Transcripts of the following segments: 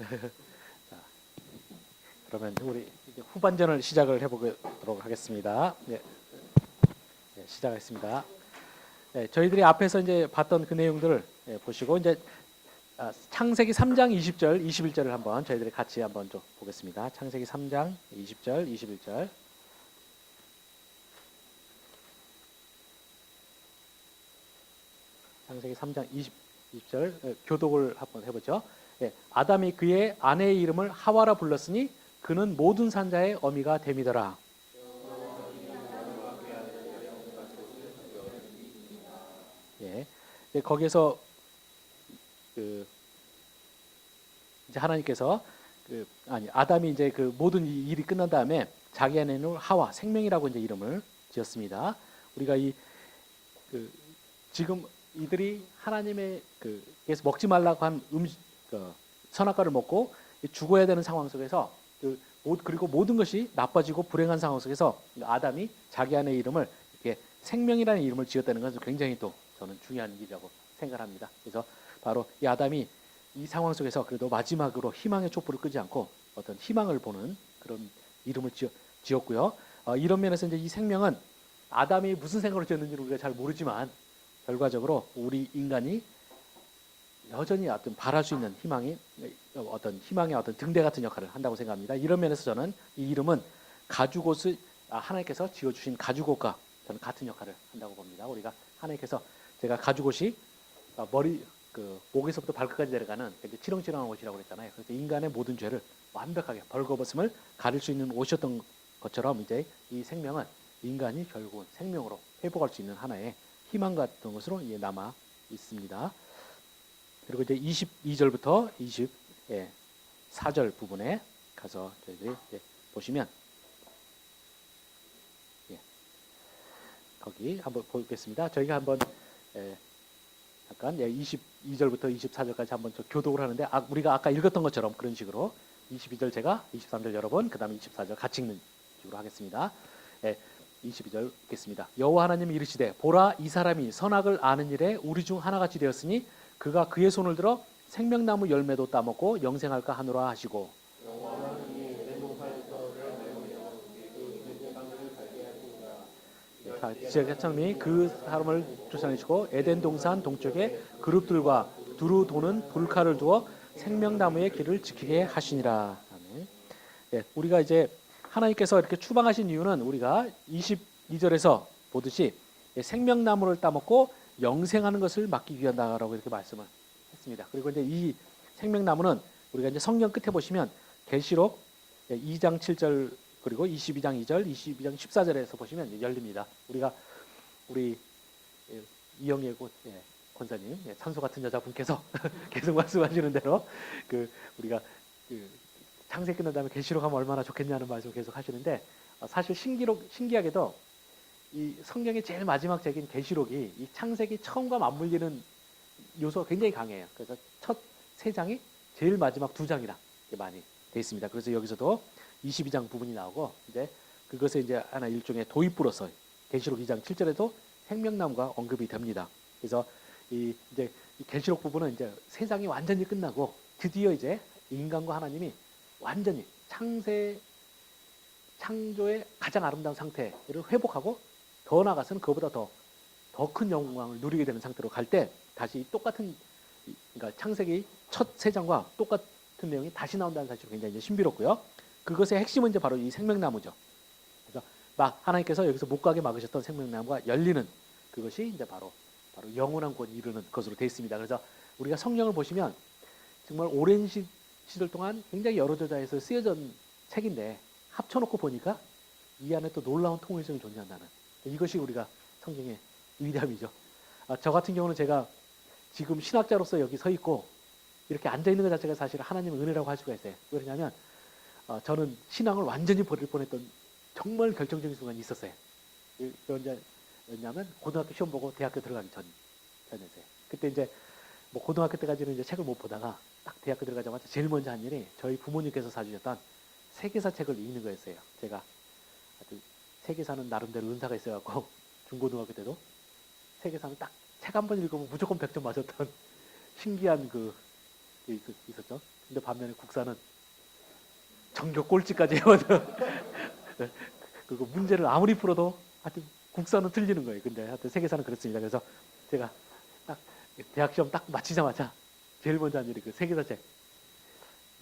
자, 그러면 우리 이제 후반전을 시작을 해보도록 하겠습니다. 네, 네, 시작하겠습니다. 네, 저희들이 앞에서 이제 봤던 그 내용들을 예, 보시고 이제 아, 창세기 3장 20절, 21절을 한번 저희들이 같이 한번 좀 보겠습니다. 창세기 3장 20절, 21절. 창세기 3장 20, 20절 예, 교독을 한번 해보죠. 예, 아담이 그의 아내의 이름을 하와라 불렀으니 그는 모든 산자의 어미가 됨이더라. 예, 예, 거기에서 그 이제 하나님께서 그 아니 아담이 이제 그 모든 이 일이 끝난 다음에 자기 아내는 하와 생명이라고 이제 이름을 지었습니다. 우리가 이 그 지금 이들이 하나님의 그에서 먹지 말라고 한 음식 그 선악과를 먹고 죽어야 되는 상황 속에서 그 모- 그리고 모든 것이 나빠지고 불행한 상황 속에서 아담이 자기 아내의 이름을 이렇게 생명이라는 이름을 지었다는 것은 굉장히 또 저는 중요한 일이라고 생각합니다. 그래서 바로 이 아담이 이 상황 속에서 그래도 마지막으로 희망의 촛불을 끄지 않고 어떤 희망을 보는 그런 이름을 지었, 지었고요. 어, 이런 면에서 이제 이 생명은 아담이 무슨 생각으로 지었는지는 우리가 잘 모르지만 결과적으로 우리 인간이 여전히 어떤 바랄 수 있는 희망이 어떤 희망의 어떤 등대 같은 역할을 한다고 생각합니다. 이런 면에서 저는 이 이름은 가죽옷을 아, 하나님께서 지어 주신 가죽옷과 저는 같은 역할을 한다고 봅니다. 우리가 하나님께서 제가 가죽옷이 아, 머리 그 목에서부터 발끝까지 내려가는 치렁치렁한 옷이라고 그랬잖아요. 그래서 인간의 모든 죄를 완벽하게 벌거벗음을 가릴 수 있는 옷이었던 것처럼 이제 이 생명은 인간이 결국은 생명으로 회복할 수 있는 하나의 희망 같은 것으로 이제 남아 있습니다. 그리고 이제 22절부터 24절 부분에 가서 저희들이 보시면 예, 거기 한번 보겠습니다. 저희가 한번 예, 잠깐 예, 22절부터 24절까지 한번 저 교독을 하는데 아, 우리가 아까 읽었던 것처럼 그런 식으로 22절 제가 23절 여러분 그 다음에 24절 같이 읽는 식으로 하겠습니다. 예, 22절 읽겠습니다. 여호와 하나님이 이르시되 보라 이 사람이 선악을 아는 일에 우리 중 하나같이 되었으니 그가 그의 손을 들어 생명나무 열매도 따먹고 영생할까 하노라 하시고 자, 지역의 창미 그 사람을 쫓아내시고 에덴 동산 동쪽에 그룹들과 두루 도는 불칼을 두어 생명나무의 길을 지키게 하시니라. 아멘. 예, 우리가 이제 하나님께서 이렇게 추방하신 이유는 우리가 22절에서 보듯이 예, 생명나무를 따먹고 영생하는 것을 막기 위한다라고 이렇게 말씀을 했습니다. 그리고 이제 이 생명나무는 우리가 이제 성경 끝에 보시면 계시록 2장 7절 그리고 22장 2절, 22장 14절에서 보시면 열립니다. 우리가 우리 예, 이영애 고- 예, 권사님 예, 찬소 같은 여자분께서 계속 말씀하시는 대로 그 우리가 그 창세 끝난 다음에 계시록 하면 얼마나 좋겠냐는 말씀을 계속 하시는데 어, 사실 신기록 신기하게도 이 성경의 제일 마지막 책인 계시록이 이 창세기 처음과 맞물리는 요소가 굉장히 강해요. 그래서 첫 세 장이 제일 마지막 두 이렇게 많이 돼 있습니다. 그래서 여기서도 22장 부분이 나오고 이제 그것을 이제 하나 일종의 도입부로서 계시록 2장 7절에도 생명나무가 언급이 됩니다. 그래서 이 이제 이 계시록 부분은 이제 세상이 완전히 끝나고 드디어 이제 인간과 하나님이 완전히 창세 창조의 가장 아름다운 상태를 회복하고 더 나아가서는 그보다 더 더 큰 영광을 누리게 되는 상태로 갈 때 다시 똑같은 이- 그러니까 창세기 첫 세 장과 똑같은 내용이 다시 나온다는 사실이 굉장히 이제 신비롭고요. 그것의 핵심은 이제 바로 이 생명나무죠. 그래서 막 하나님께서 여기서 못 가게 막으셨던 생명나무가 열리는 그것이 이제 바로 바로 영원한 곳 이르는 것으로 되어 있습니다. 그래서 우리가 성경을 보시면 정말 오랜 시, 시절 동안 굉장히 여러 저자에서 쓰여진 책인데 합쳐놓고 보니까 이 안에 또 놀라운 통일성이 존재한다는 이것이 우리가 성경의 위대함이죠. 아, 저 같은 경우는 제가 지금 신학자로서 여기 서 있고 이렇게 앉아 있는 것 자체가 사실 하나님의 은혜라고 할 수가 있어요. 왜냐하면 어, 저는 신앙을 완전히 버릴 뻔했던 정말 결정적인 순간이 있었어요. 이- 그 냐면 고등학교 시험 보고 대학교 들어가기 전 전이었어요. 그때 이제 뭐 고등학교 때까지는 이제 책을 못 보다가 딱 대학교 들어가자마자 제일 먼저 한 일이 저희 부모님께서 사주셨던 세계사 책을 읽는 거였어요. 제가 세계사는 나름대로 은사가 있어갖고 중고등학교 때도 세계사는 딱 책 한 번 읽으면 무조건 100점 맞았던 신기한 그, 그 있었죠. 근데 반면에 국사는 전교 꼴찌까지 해거든. 그리고 문제를 아무리 풀어도 하여튼 국사는 틀리는 거예요. 근데 하여튼 세계사는 그렇습니다. 그래서 제가 딱 대학 시험 딱 마치자마자 제일 먼저 한 일이 그 세계사 책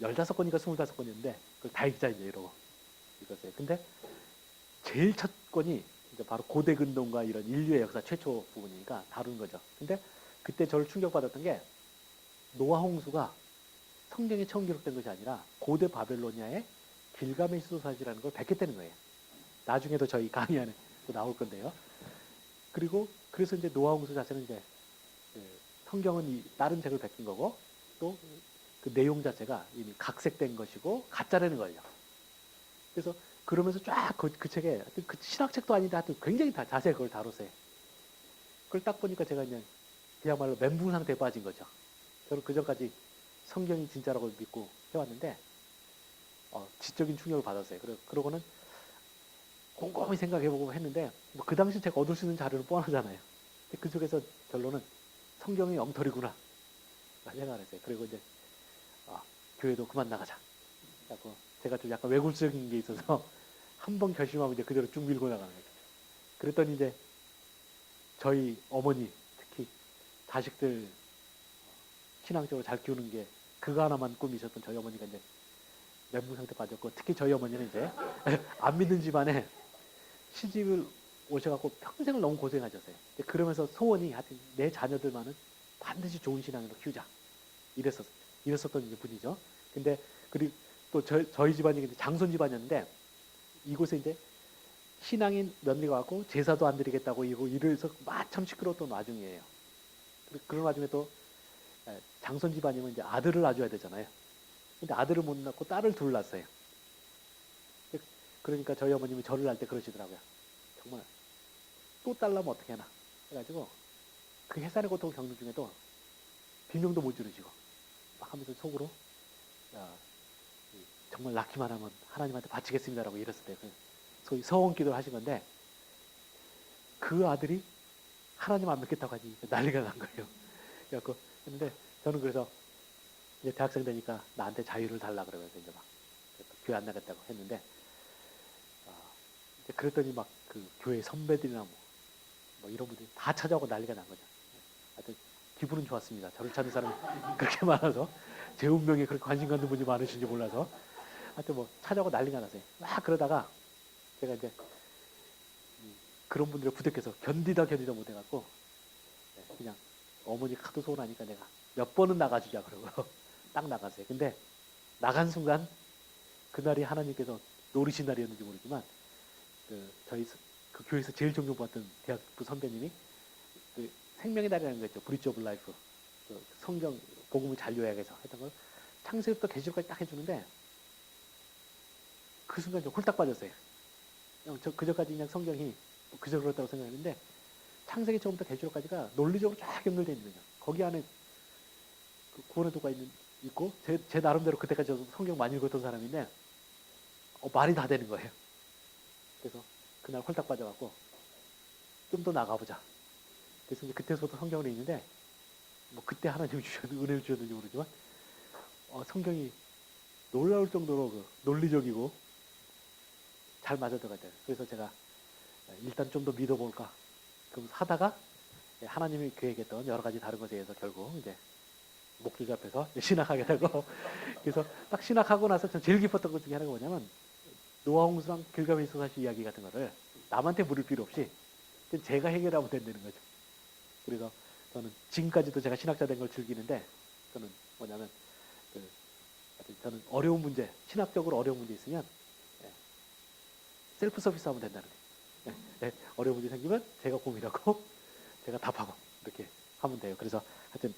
15권인가 25권이었는데 그걸 다 읽자 이제 이러고 읽었어요. 근데 제일 첫 권이 이제 바로 고대 근동과 이런 인류의 역사 최초 부분이니까 다루는 거죠. 근데 그때 저를 충격받았던 게 노아 홍수가 성경에 처음 기록된 것이 아니라 고대 바벨로니아의 길가메시 소사지라는 걸 베꼈다는 거예요. 나중에도 저희 강의 안에 또 나올 건데요. 그리고 그래서 이제 노아 홍수 자체는 이제 그 성경은 이 다른 책을 베낀 거고 또 그 내용 자체가 이미 각색된 것이고 가짜라는 거예요. 그래서 그러면서 쫙그 책에 하여튼 그 신학책도 아닌데 하여튼 굉장히 다 자세히 그걸 다뤘어요. 그걸 딱 보니까 제가 이제 그야말로 멘붕 상태에 빠진 거죠. 저는 그 전까지 성경이 진짜라고 믿고 해왔는데 어, 지적인 충격을 받았어요. 그러, 그러고는 곰곰이 생각해보고 했는데 뭐 그 당시 제가 얻을 수 있는 자료는 뻔하잖아요. 근데 그 속에서 결론은 성경이 엉터리구나 생각을 했어요. 그리고 이제 아, 교회도 그만 나가자. 그래서 제가 좀 약간 외골적인 게 있어서 한 번 결심하면 이제 그대로 쭉 밀고 나가는 거죠. 그랬더니 이제 저희 어머니 특히 자식들 신앙적으로 잘 키우는 게 그거 하나만 꿈이셨던 저희 어머니가 이제 멘붕 상태 빠졌고 특히 저희 어머니는 이제 안 믿는 집안에 시집을 오셔갖고 평생을 너무 고생하셨어요. 그러면서 소원이 하여튼 내 자녀들만은 반드시 좋은 신앙으로 키우자. 이랬었, 이랬었던 분이죠. 근데 그리고 또 저, 저희 집안이 장손 집안이었는데 이곳에 이제 신앙인 며느리가 왔고 제사도 안 드리겠다고 이거 이래서 마참 시끄러웠던 와중이에요. 그런 와중에 또 에, 장손 집안이면 이제 아들을 낳아줘야 되잖아요. 근데 아들을 못 낳고 딸을 둘 낳았어요. 그러니까 저희 어머님이 저를 낳을 때 그러시더라고요. 정말 또딸 낳으면 어떻게 하나. 해가지고 그 해산의 고통 겪는 중에도 비명도 못 지르시고 막 하면서 속으로 야, 이, 정말 낳기만 하면 하나님한테 바치겠습니다라고 이랬을 때그 소위 서원 기도를 하신 건데 그 아들이 하나님 안 믿겠다고 하니 난리가 난 거예요. 그래갖고 했는데 저는 그래서 이제 대학생 되니까 나한테 자유를 달라 그러면서 이제 막 교회 안 나겠다고 했는데 어, 이제 그랬더니 막 그 교회 선배들이나 뭐, 뭐 이런 분들이 다 찾아오고 난리가 난 거죠. 하여튼 기분은 좋았습니다. 저를 찾는 사람이 그렇게 많아서 제 운명에 그렇게 관심 갖는 분이 많으신지 몰라서 하여튼 뭐 찾아오고 난리가 났어요. 막 그러다가 제가 이제 이 그런 분들을 부대껴서 견디다 견디다 못해갖고 네, 그냥 어머니 카드 소원하니까 내가 몇 번은 나가주자 그러고 딱 나갔어요. 근데 나간 순간 그날이 하나님께서 노리신 날이었는지 모르지만 그 저희 스- 그 교회에서 제일 존경받던 대학부 선배님이 그 생명의 달이라는 거 있죠. 브리지 오브 라이프. 그 성경 복음을 잘 요약해서 했던 걸 창세부터 계시록까지 딱 해주는데 그 순간 저 홀딱 빠졌어요. 그냥 저 그저까지 그냥 성경이 그저 그렇다고 생각했는데 창세기 처음부터 계시록까지가 논리적으로 쫙 연결되어 있는 거죠. 거기 안에 그 구원의 도가 있는 있고 제, 제 나름대로 그때까지 저도 성경 많이 읽었던 사람인데 어, 말이 다 되는 거예요. 그래서 그날 홀딱 빠져갖고 좀 더 나가보자. 그래서 이제 그때서부터 성경을 읽는데 뭐 그때 하나님이 주셨 은혜를 주셨는지 모르지만 어, 성경이 놀라울 정도로 그 논리적이고 잘 맞아 들어가요. 그래서 제가 일단 좀 더 믿어볼까. 그럼 하다가 하나님이 계획했던 여러 가지 다른 것에 대해서 결국 이제 목줄 앞에서 신학하게 되고 그래서 딱 신학하고 나서 전 제일 기뻤던 것 중에 하나가 뭐냐면 노아 홍수랑 길가메시 사시 이야기 같은 거를 남한테 물을 필요 없이 제가 해결하면 된다는 거죠. 그래서 저는 지금까지도 제가 신학자 된 걸 즐기는데 저는 뭐냐면 그 저는 어려운 문제 신학적으로 어려운 문제 있으면 예, 셀프 서비스 하면 된다는 거예요. 예, 예, 어려운 문제 생기면 제가 고민하고 제가 답하고 이렇게 하면 돼요. 그래서 하여튼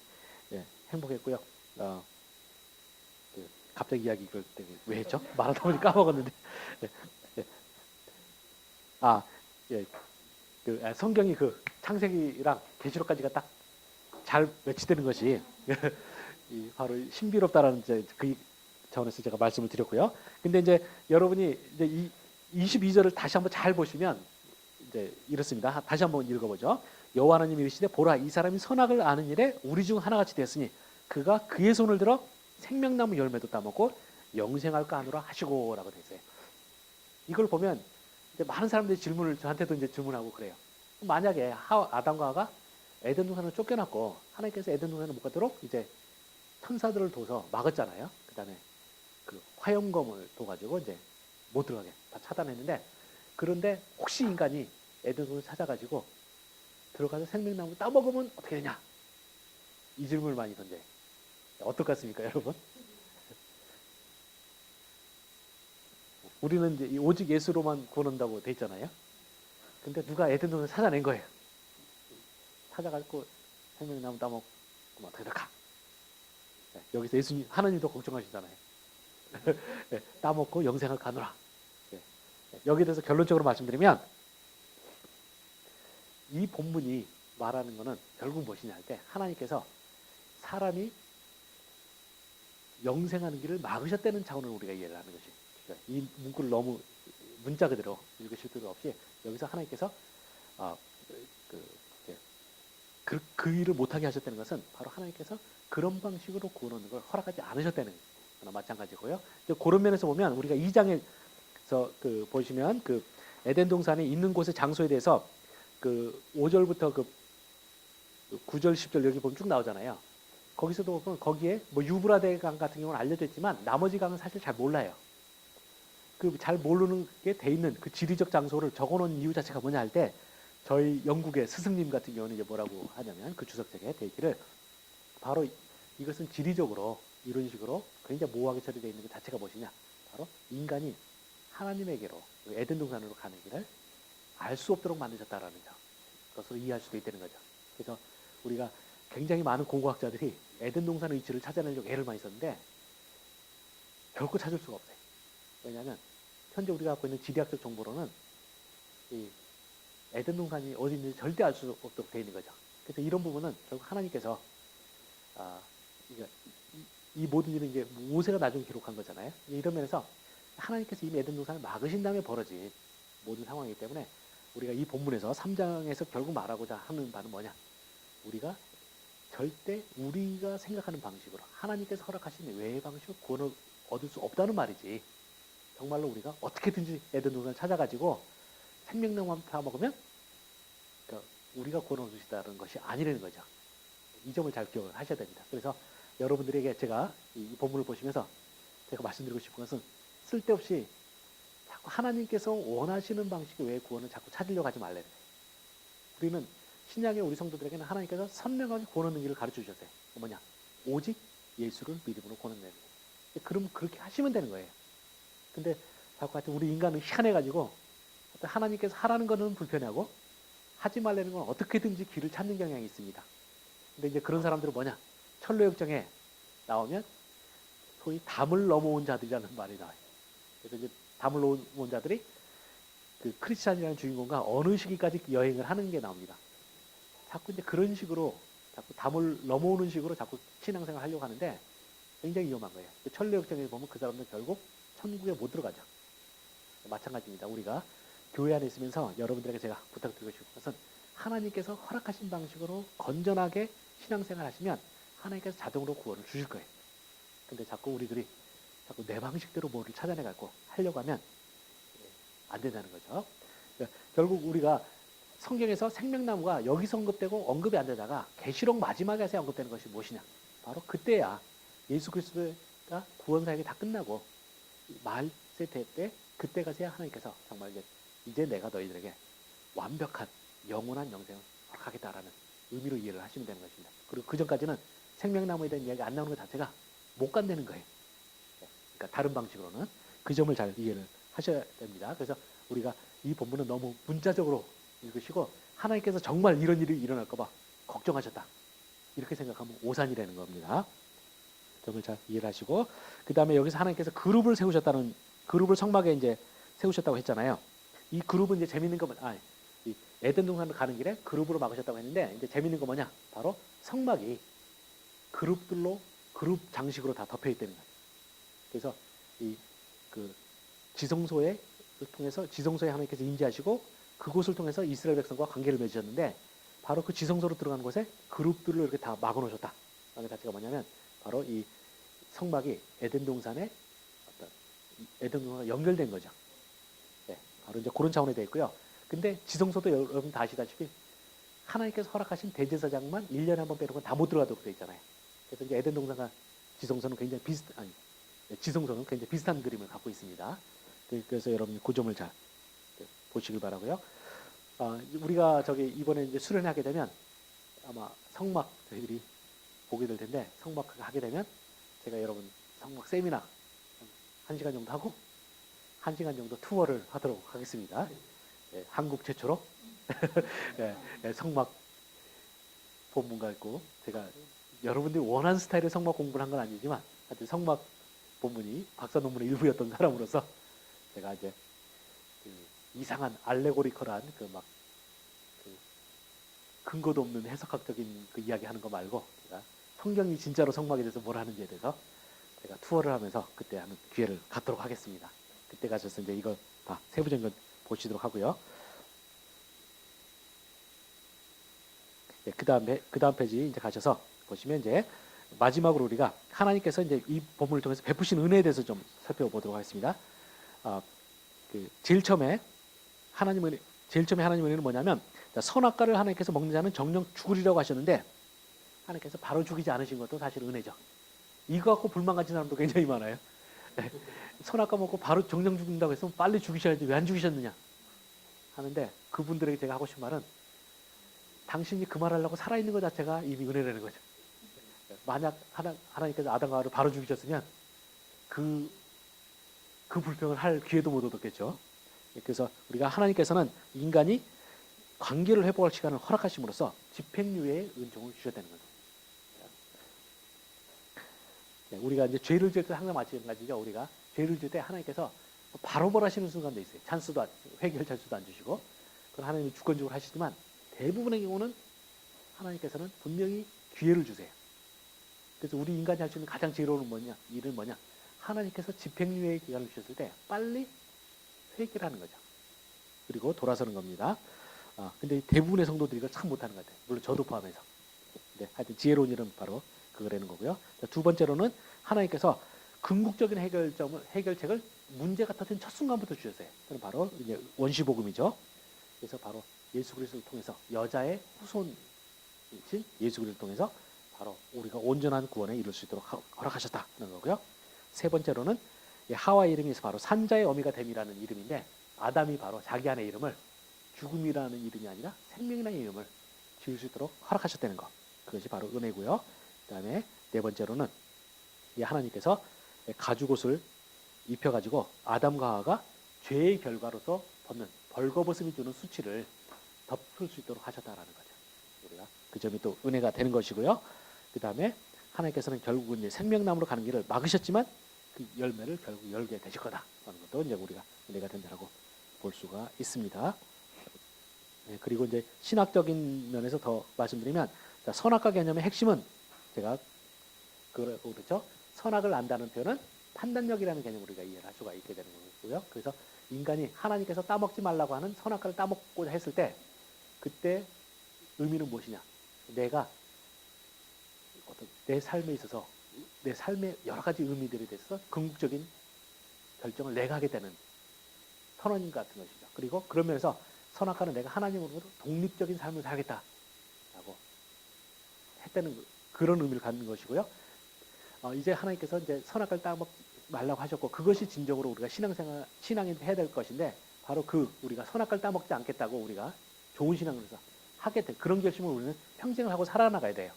예, 행복했고요. 어, 그 갑자기 이야기 이걸 때왜 했죠? 말하다 보니 까먹었는데. 예, 예. 아, 예. 그 아, 성경이 그 창세기랑 계시록까지가 딱 잘 매치되는 것이 이 바로 신비롭다라는 이제 그 차원에서 제가 말씀을 드렸고요. 근데 이제 여러분이 이제 이 22절을 다시 한번 잘 보시면 이제 이렇습니다. 다시 한번 읽어보죠. 여호와 하나님이 이르시되 보라 이 사람이 선악을 아는 일에 우리 중 하나같이 되었으니 그가 그의 손을 들어 생명나무 열매도 따먹고 영생할 까 하노라 하시고라고 돼 있어요. 이걸 보면 많은 사람들이 질문을 저한테도 이제 질문하고 그래요. 만약에 하, 아담과 하가 에덴 동산을 쫓겨났고 하나님께서 에덴 동산을 못 가도록 이제 천사들을 둬서 막았잖아요. 그다음에 그 화염검을 둬가지고 이제 못 들어가게 다 차단했는데 그런데 혹시 인간이 에덴 동산을 찾아가지고 들어가서 생명나무 따먹으면 어떻게 되냐? 이 질문을 많이 던져요. 같습니까, 여러분? 우리는 이제 이 오직 예수로만 구원한다고 돼 있잖아요. 근데 누가 에덴 동산을 찾아낸 거예요. 찾아가지고 생명나무 따먹으면 어떻게 될까? 네, 여기서 예수님, 하나님도 걱정하시잖아요. 네, 따먹고 영생을 가노라. 네, 네, 여기에 대해서 결론적으로 말씀드리면 이 본문이 말하는 것은 결국 무엇이냐 할 때 하나님께서 사람이 영생하는 길을 막으셨다는 차원으로 우리가 이해를 하는 것이 그러니까 이 문구를 너무 문자 그대로 읽으실 필요 없이 여기서 하나님께서 아, 그, 그, 그 일을 못하게 하셨다는 것은 바로 하나님께서 그런 방식으로 구원하는 걸 허락하지 않으셨다는 거나 마찬가지고요. 그런 면에서 보면 우리가 이 장에서 그 보시면 그 에덴 동산에 있는 곳의 장소에 대해서 그 5절부터 그 9절, 10절 여기 보면 쭉 나오잖아요. 거기서도 보면 거기에 뭐 유브라데 강 같은 경우는 알려져 있지만 나머지 강은 사실 잘 몰라요. 그 잘 모르는 게 돼 있는 그 지리적 장소를 적어놓은 이유 자체가 뭐냐 할 때 저희 영국의 스승님 같은 경우는 이제 뭐라고 하냐면 그 주석책에 돼 있기를 바로 이것은 지리적으로 이런 식으로 굉장히 모호하게 처리되어 있는 것 자체가 무엇이냐 바로 인간이 하나님에게로 그 에덴 동산으로 가는 길을 알 수 없도록 만드셨다라는 점 그것으로 이해할 수도 있다는 거죠. 그래서 우리가 굉장히 많은 고고학자들이 에덴 동산의 위치를 찾아내려고 애를 많이 썼는데 결코 찾을 수가 없어요. 왜냐하면 현재 우리가 갖고 있는 지리학적 정보로는 이 에덴 동산이 어디 있는지 절대 알 수 없도록 되어 있는 거죠. 그래서 이런 부분은 결국 하나님께서 아, 이, 이 모든 일은 이제 모세가 나중에 기록한 거잖아요. 이런 면에서 하나님께서 이미 에덴 동산을 막으신 다음에 벌어진 모든 상황이기 때문에 우리가 이 본문에서 3장에서 결국 말하고자 하는 바는 뭐냐? 우리가 절대 우리가 생각하는 방식으로 하나님께서 허락하신 외의 방식으로 구원을 얻을 수 없다는 말이지. 정말로 우리가 어떻게든지 에덴 동산을 찾아가지고 생명나무만 파먹으면 그러니까 우리가 구원을 있다는 것이 아니라는 거죠. 이 점을 잘 기억을 하셔야 됩니다. 그래서 여러분들에게 제가 이 본문을 보시면서 제가 말씀드리고 싶은 것은 쓸데없이 자꾸 하나님께서 원하시는 방식 외의 구원을 자꾸 찾으려고 하지 말래는 거예요. 우리는 신약의 우리 성도들에게는 하나님께서 선명하게 구원하는 길을 가르쳐 주셨어요. 뭐냐? 오직 예수를 믿음으로 구원하는 거예요. 그럼 그렇게 하시면 되는 거예요. 근데 자꾸 하여튼 우리 인간은 희한해가지고 하나님께서 하라는 거는 불편하고 하지 말라는 건 어떻게든지 길을 찾는 경향이 있습니다. 근데 이제 그런 사람들은 뭐냐? 철로역정에 나오면 소위 담을 넘어온 자들이라는 말이 나와요. 그래서 이제 담을 넘어온 자들이 그 크리스찬이라는 주인공과 어느 시기까지 여행을 하는 게 나옵니다. 자꾸 이제 그런 식으로 자꾸 담을 넘어오는 식으로 자꾸 신앙생활 하려고 하는데 굉장히 위험한 거예요. 철로역정에 보면 그 사람들 결국 천국에 못 들어가죠. 마찬가지입니다. 우리가 교회 안에 있으면서 여러분들에게 제가 부탁드리고 싶은 것은 하나님께서 허락하신 방식으로 건전하게 신앙생활 하시면 하나님께서 자동으로 구원을 주실 거예요. 근데 자꾸 우리들이 자꾸 내 방식대로 뭐를 찾아내 갖고 하려고 하면 안 된다는 거죠. 그러니까 결국 우리가 성경에서 생명나무가 여기서 언급되고 언급이 안 되다가 계시록 마지막에서 언급되는 것이 무엇이냐? 바로 그때야 예수 그리스도가 구원 사역이 다 끝나고 말세 때 그때가서야 하나님께서 정말 이제 이제 내가 너희들에게 완벽한 영원한 영생을 허락하겠다라는 의미로 이해를 하시면 되는 것입니다. 그리고 그 전까지는 생명나무에 대한 이야기 안 나오는 것 자체가 못 간다는 거예요. 그러니까 다른 방식으로는 그 점을 잘 이해를 하셔야 됩니다. 그래서 우리가 이 본문은 너무 문자적으로 읽으시고 하나님께서 정말 이런 일이 일어날까봐 걱정하셨다. 이렇게 생각하면 오산이라는 겁니다. 점을 잘 이해를 하시고 그 다음에 여기서 하나님께서 그룹을 세우셨다는 그룹을 성막에 이제 세우셨다고 했잖아요. 이 그룹은 이제 재밌는 거 아, 이 에덴 동산으로 가는 길에 그룹으로 막으셨다고 했는데 이제 재밌는 거 뭐냐? 바로 성막이 그룹들로 그룹 장식으로 다 덮여 있다는 거예요. 그래서 이 그 지성소에 통해서 지성소에 하나님께서 임재하시고 그곳을 통해서 이스라엘 백성과 관계를 맺으셨는데 바로 그 지성소로 들어가는 곳에 그룹들로 이렇게 다 막아 놓으셨다. 그 자체가 뭐냐면 바로 이 성막이 에덴 동산에 어떤 이 에덴 동산과 연결된 거죠. 네, 바로 이제 그런 차원에 돼 있고요. 근데 지성소도 여러분 다 아시다시피 하나님께서 허락하신 대제사장만 1년에 한 번 빼놓고 다 못 들어가도록 돼 있잖아요. 그래서 이제 에덴 동산과 지성소는 굉장히 비슷 아니 네, 지성소는 굉장히 비슷한 그림을 갖고 있습니다. 그- 그래서 여러분 그 점을 잘 네, 보시길 바라고요. 아, 우리가 저기 이번에 이제 수련하게 되면 아마 성막 저희들이 보게 될 텐데 성막 하게 되면 제가 여러분 성막 세미나 한 시간 정도 하고 한 시간 정도 투어를 하도록 하겠습니다. 예, 한국 최초로 예, 예, 성막 본문가 있고 제가 여러분들이 원하는 스타일의 성막 공부를 한 건 아니지만 하여튼 성막 본문이 박사 논문의 일부였던 사람으로서 제가 이제 그 이상한 알레고리컬한 그막 그 근거도 없는 해석학적인 그 이야기 하는 거 말고 제가 성경이 진짜로 성막에 대해서 뭘 하는지에 대해서 제가 투어를 하면서 그때 하는 기회를 갖도록 하겠습니다. 그때 가셔서 이제 이거 다 세부적인 건 보시도록 하고요. 네, 그 다음에 그 다음 페이지 이제 가셔서 보시면 이제 마지막으로 우리가 하나님께서 이제 이 본문을 통해서 베푸신 은혜에 대해서 좀 살펴보도록 하겠습니다. 아, 그 제일 처음에 하나님 은혜, 제일 처음에 하나님 은혜는 뭐냐면 자, 선악과를 하나님께서 먹는 자는 정령 죽으리라고 하셨는데 하나님께서 바로 죽이지 않으신 것도 사실 은혜죠. 이거 갖고 불만 가진 사람도 굉장히 많아요. 네. 선악과 먹고 바로 정령 죽는다고 해서 빨리 죽이셔야지 왜 안 죽이셨느냐 하는데 그분들에게 제가 하고 싶은 말은 당신이 그 말하려고 살아있는 것 자체가 이미 은혜라는 거죠. 만약 하나, 하나님께서 아담과 하와를 바로 죽이셨으면 그, 그 불평을 할 기회도 못 얻었겠죠. 그래서 우리가 하나님께서는 인간이 관계를 회복할 시간을 허락하심으로써 집행유예의 은총을 주셨다는 거죠. 네, 우리가 이제 죄를 지을 때 항상 마찬가지죠. 우리가 죄를 지을 때 하나님께서 바로 벌하시는 순간도 있어요. 찬스도 안, 회개할 찬스도 안 주시고 그건 하나님이 주권적으로 하시지만 대부분의 경우는 하나님께서는 분명히 기회를 주세요. 그래서 우리 인간이 할 수 있는 가장 지혜로운 뭐냐 일은 뭐냐 하나님께서 집행유예의 기간을 주셨을 때 빨리 회개를 하는 거죠. 그리고 돌아서는 겁니다. 아, 근데 대부분의 성도들이 이걸 참 못하는 것 같아요. 물론 저도 포함해서. 네, 하여튼 지혜로운 일은 바로 그거라는 거고요. 자, 두 번째로는 하나님께서 궁극적인 해결점을 해결책을 문제가 터진 첫 순간부터 주셨어요. 그건 바로 이제 원시복음이죠. 그래서 바로 예수 그리스도를 통해서 여자의 후손이신 예수 그리스도를 통해서 바로 우리가 온전한 구원에 이룰 수 있도록 허- 허락하셨다는 거고요. 세 번째로는 이 하와 이름이 바로 산자의 어미가 됨이라는 이름인데 아담이 바로 자기 안의 이름을 죽음이라는 이름이 아니라 생명이라는 이름을 지을 수 있도록 허락하셨다는 것. 그것이 바로 은혜고요. 그 다음에 네 번째로는 이 하나님께서 가죽옷을 입혀가지고 아담과 하와가 죄의 결과로서 벗는 벌거벗음이 주는 수치를 덮을 수 있도록 하셨다라는 거죠. 우리가 그 점이 또 은혜가 되는 것이고요. 그 다음에 하나님께서는 결국은 생명나무로 가는 길을 막으셨지만 그 열매를 결국 열게 되실 거다 하는 것도 이제 우리가 은혜가 된다라고 볼 수가 있습니다. 네, 그리고 이제 신학적인 면에서 더 말씀드리면 자, 선악과 개념의 핵심은 제가 그렇죠. 선악을 안다는 표현은 판단력이라는 개념을 우리가 이해를 할 수가 있게 되는 거고요. 그래서 인간이 하나님께서 따먹지 말라고 하는 선악과를 따먹고자 했을 때 그때 의미는 무엇이냐? 내가 어떤 내 삶에 있어서 내 삶의 여러 가지 의미들에 대해서 궁극적인 결정을 내가 하게 되는 선언인 같은 것이죠. 그리고 그런 면에서 선악과는 내가 하나님으로부터 독립적인 삶을 살겠다라고 했다는 그- 그런 의미를 갖는 것이고요. 어, 이제 하나님께서 이제 선악과를 따먹 말라고 하셨고 그것이 진정으로 우리가 신앙생활 신앙이 해야 될 것인데 바로 그 우리가 선악과를 따먹지 않겠다고 우리가 좋은 신앙을 해서 하게 될 그런 결심을 우리는 평생을 하고 살아나가야 돼요.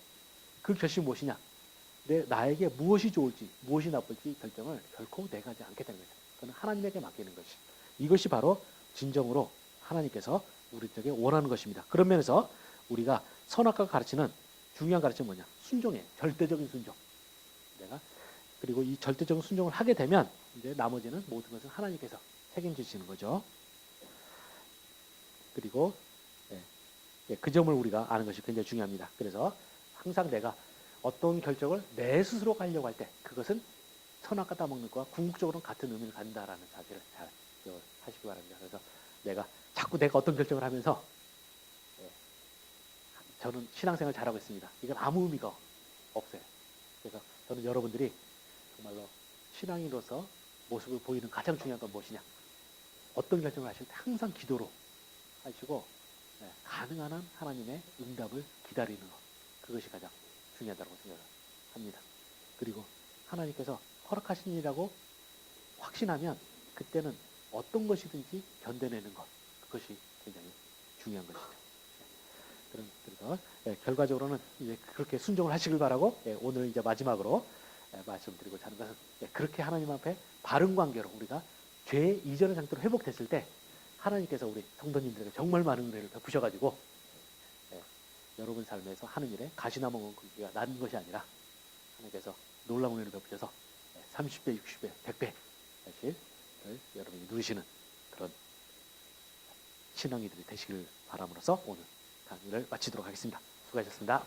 그 결심이 무엇이냐? 내 나에게 무엇이 좋을지 무엇이 나쁠지 결정을 결코 내가 하지 않겠다는 거죠. 그건 하나님에게 맡기는 것이. 이것이 바로 진정으로 하나님께서 우리에게 원하는 것입니다. 그런 면에서 우리가 선악과가 가르치는 중요한 가르침은 뭐냐? 순종이에요. 절대적인 순종. 내가 그리고 이 절대적인 순종을 하게 되면 이제 나머지는 모든 것은 하나님께서 책임지시는 거죠. 그리고 예, 예, 그 점을 우리가 아는 것이 굉장히 중요합니다. 그래서 항상 내가 어떤 결정을 내 스스로 하려고 할 때 그것은 선악과 따먹는 것과 궁극적으로는 같은 의미를 갖는다라는 사실을 잘 하시기 바랍니다. 그래서 내가 자꾸 내가 어떤 결정을 하면서 예, 저는 신앙생활 잘하고 있습니다. 이건 아무 의미가 없어요. 그래서 저는 여러분들이 정말로 신앙인으로서 모습을 보이는 가장 중요한 건 무엇이냐? 어떤 결정을 하실 때 항상 기도로 하시고 예, 가능한 한 하나님의 응답을 기다리는 것 그것이 가장 중요하다고 생각을 합니다. 그리고 하나님께서 허락하신 일이라고 확신하면 그때는 어떤 것이든지 견뎌내는 것 그것이 굉장히 중요한 것이죠. 그런 그래서 예, 결과적으로는 이제 그렇게 순종을 하시길 바라고 예, 오늘 이제 마지막으로 예, 말씀드리고 자는 것은 예, 그렇게 하나님 앞에 바른 관계로 우리가 죄 이전의 상태로 회복됐을 때 하나님께서 우리 성도님들에게 정말 많은 은혜를 베푸셔가지고 예, 여러분 삶에서 하는 일에 가시나 먹은 고기가 난 것이 아니라 하나님께서 놀라운 은혜를 베푸셔서 예, 30배, 60배, 100배 사실 여러분이 누리시는 그런 신앙이들이 되시길 바람으로써 오늘 강의를 마치도록 하겠습니다. 수고하셨습니다.